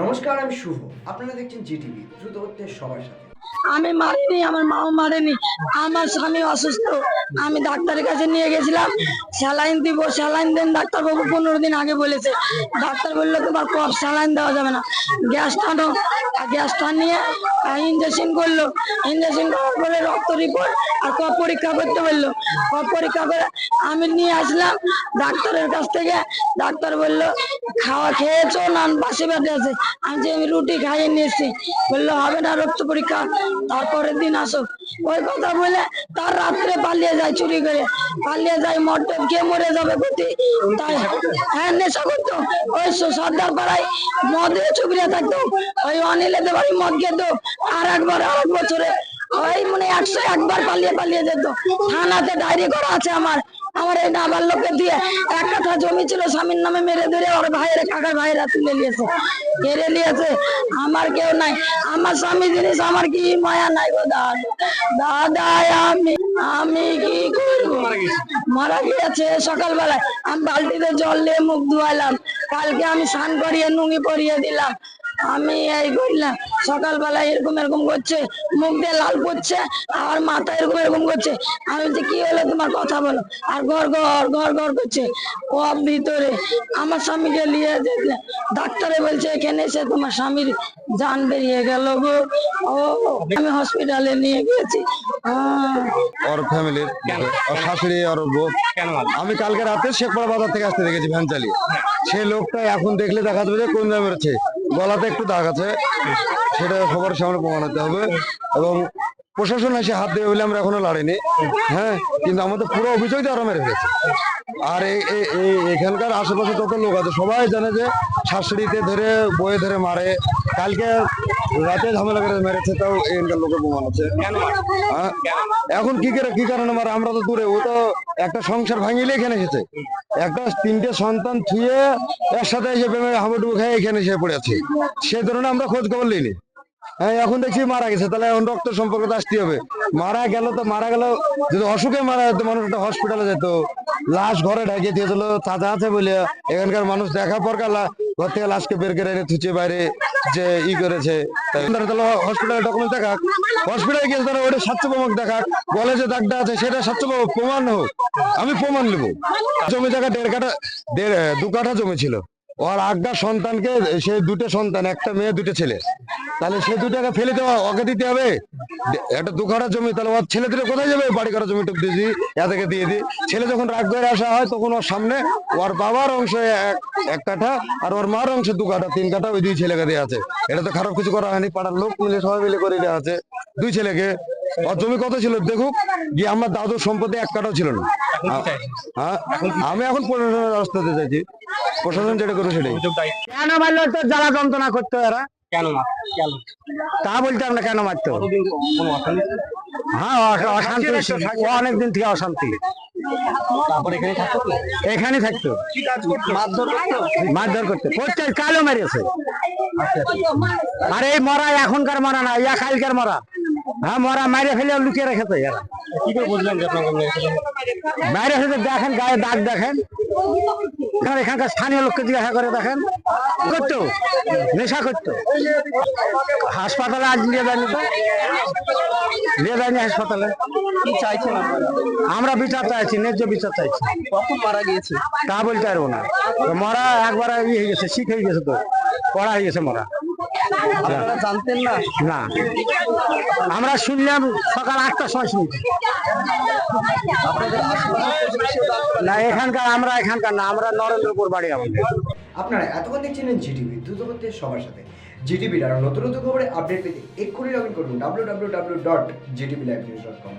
নমস্কার, আমি শুভ। আপনারা দেখছেন জিটিভি দ্রুত হচ্ছে সবার সাথে। আমি মারিনি, আমার মাও মারেনি। আমার স্বামী অসুস্থ। আমি ডাক্তারের কাছে নিয়ে গেছিলাম। স্যালাইন দিব, স্যালাইন দেন ডাক্তারবাবু পনেরো দিন আগে বলেছে। ডাক্তার বলল, তোমার কফ স্যালাইন দেওয়া যাবে না। গ্যাস টানো। গ্যাস টানিয়ে ইঞ্জেকশন করল। ইঞ্জেকশন করার পরে রক্ত রিপোর্ট আর কফ পরীক্ষা করতে বলল? কফ পরীক্ষা করে আমি নিয়ে আসলাম, ডাক্তারের কাছ থেকে। ডাক্তার বলল, খাওয়া খেয়েছো না? বাসি বাদে আছে। আমি যে আমি রুটি খাইয়ে নিয়েছি বলল, হবে না রক্ত পরীক্ষা, তারপরের দিন আসো। ওই কথা বলে তার রাত্রে পালিয়ে যায় চুরি করে। পালিয়ে যায় মদ টদ খেয়ে মরে যাবে প্রতি তাই হ্যাঁ নেশা করতো। ওই সর্দার পাড়ায় মদে চুকরিয়া থাকতো। ওই অনিলেতে বাড়ি মদ খেত। আর একবার আর এক বছরে ওই মানে একশো একবার পালিয়ে পালিয়ে যেত। থানাতে ডায়েরি করা আছে আমার। আমার এই নাবার লোকে দিয়ে এক কাঠা জমি ছিল, স্বামীর নামে মেরে ধরে ওর ভাইয়ের কাকার ভাইয়েরা তুলে নিয়েছে। কেড়ে নিয়েছে। আমার কেউ নাই। আমার স্বামী জিনিস আমার কি মায়া নাই গো দাদা। দাদা, আমি আমি কি করব? মারা গিয়েছে সকালবেলায়। আমি বালতিতে জল দিয়ে মুখ ধুয়াইলাম। কালকে আমি স্নান করিয়ে নুঙ্গি পরিয়ে দিলাম। আমি এই করলাম সকালবেলা এরকম এরকম করছে, মুখ দিয়ে লাল পড়ছে আর মাথা এরকম এরকম করছে। আমি বলছি, কি হলো তোমার কথা বলো? আর ঘর ঘর ঘর ঘর করছে। ও ভিতরে আমার স্বামীকে নিয়ে যেতে, ডাক্তারে বলছে, এখানে এসে তোমার স্বামীর জান বেরিয়ে গেল গো। ও, আমি হসপিটালে নিয়ে গেছি। ওর ফ্যামিলির ওর শাশুড়ি, ওর বউ। আমি কালকে রাতে শেখপাড়া বাজার থেকে আসতে দেখেছি ভ্যান চালিয়ে সেই লোকটা এখন দেখলে দেখা যাবে যে কোন মেরেছে গলাতে একটু দাগ আছে, সেটা সবার সামনে প্রমাণ হতে হবে। এবং প্রশাসন এসে হাত দিয়ে বলে আমরা এখনও লড়িনি হ্যাঁ? কিন্তু আমাদের পুরো অভিযোগ আরও মেরে ফেলেছে। আর এখানকার আশেপাশে যত লোক আছে, সবাই জানে যে শাশুড়িতে ধরে বয়ে ধরে মারে কালকে রাতে ঝামেলা করে মেরেছে তাও এখানকার লোকের প্রমাণ আছে। হ্যাঁ? এখন কি করে কি কারণে মারে? আমরা তো দূরে ও তো একটা সংসার ভাঙিলে এখানে এসেছে। একটা তিনটে সন্তান থুয়ে একসাথে এসে প্রেমে হাবুডুবু খেয়ে এখানে এসে পড়ে আছে। সে ধরনের আমরা খোঁজ খবর লইনি হ্যাঁ এখন দেখছি মারা গেছে তাহলে এখন রক্ত সম্পর্ক তো আসতে হবে। মারা গেল তো মারা গেল যদি অসুখে মারা যেত মানুষ একটা হসপিটালে যেত লাশ ঘরে ঢেকে দিয়েছিল চাচা আছে বলে এখানকার মানুষ দেখা পর লা- ঘর থেকে লাশকে বের করে এনে থুচে বাইরে যে ই করেছে হসপিটালে ডকুমেন্ট দেখাক। হসপিটালে গিয়ে তারা ওটা স্বাস্থ্য প্রমাণ দেখাক। বলে যে দাগটা আছে, সেটা স্বাস্থ্য প্রমাণ হোক। আমি প্রমাণ নেব। জমি জায়গা দেড় কাঠা, দেড়, দু কাঠা জমি ছিল। ওর আজ্ঞা সন্তানকে, সে দুটো সন্তান, একটা মেয়ে, দুটো ছেলে। তাহলে সে দুটাকে ফেলে দেওয়া, ওকে দিতে হবে? একটা দু কাঠা জমি, তাহলে ওর ছেলে দুটো কোথায় যাবে? বাড়ি করা জমিটুকু দিয়ে দিই এদেরকে দিয়ে দিই ছেলে যখন রাগ করে আসা হয়, তখন ওর সামনে ওর বাবার অংশ এক কাঠা আর ওর মার অংশ দু কাঠা, তিন কাঠা ওই দুই ছেলেকে দিয়ে আছে। এটা তো খারাপ কিছু করা হয়নি, পাড়ার লোক মিলে সবাই মিলে করে দেওয়া আছে। দুই ছেলেকে ওর জমি কত ছিল দেখুক গিয়ে আমার দাদুর সম্পত্তি এক কাঠাও ছিল না। হ্যাঁ আমি এখন প্রশাসনের রাস্তাতে চাইছি প্রশাসন যেটা করে সেটাই। কেন মারলো তো জ্বালা যন্ত্রণা করতো এরা কেন তা বলতে আমরা কেন মারতো কতদিন কোনো অশান্তি? হ্যাঁ অশান্তি অনেকদিন থেকে অশান্তি। তারপর এখানে থাকতো? তো? এখানে থাকতো। কি কাজ করতো? মারধর করতো? করতে। প্রত্যেক কালো মেরেছে। আর এই মরা এখনকার মরা না ইয়া কালকার মরা। হ্যাঁ মরা মারে ফেলে লুকিয়ে রেখেছে। এরা কি করে বুঝলেন যে বাইরে ফেলে দেখেন গায়ে দাগ দেখেন। এখানে এখানকার স্থানীয় লোককে জিজ্ঞাসা করে দেখেন। করতো নেশা করতো। হাসপাতালে আজ নিয়ে যায়নি তো। নিয়ে যায়নি হাসপাতালে। কি চাইছেন আমরা বিচার চাইছি ন্যায্য বিচার চাইছি। কখন মারা গিয়েছে? তা বলতে পারব না। মরা একবার ইয়ে হয়ে গেছে শীত হয়ে গেছে তো। পড়া হয়ে গেছে মরা। আপনারা জানতেন না? না। আমরা শুনলাম সকাল আটটার সময় না? এখানকার আমরা এখানকার না আমরা নরেন্দ্রপুর বাড়ি আমাদের আপনারা এতক্ষণ দেখছিলেন জিটিভি দ্রুত সবার সাথে। জিটিভির আরও নতুন নতুন খবরে আপডেট পেতে এক্ষুনি লগ ইন করুন W W W dot GTV live news dot com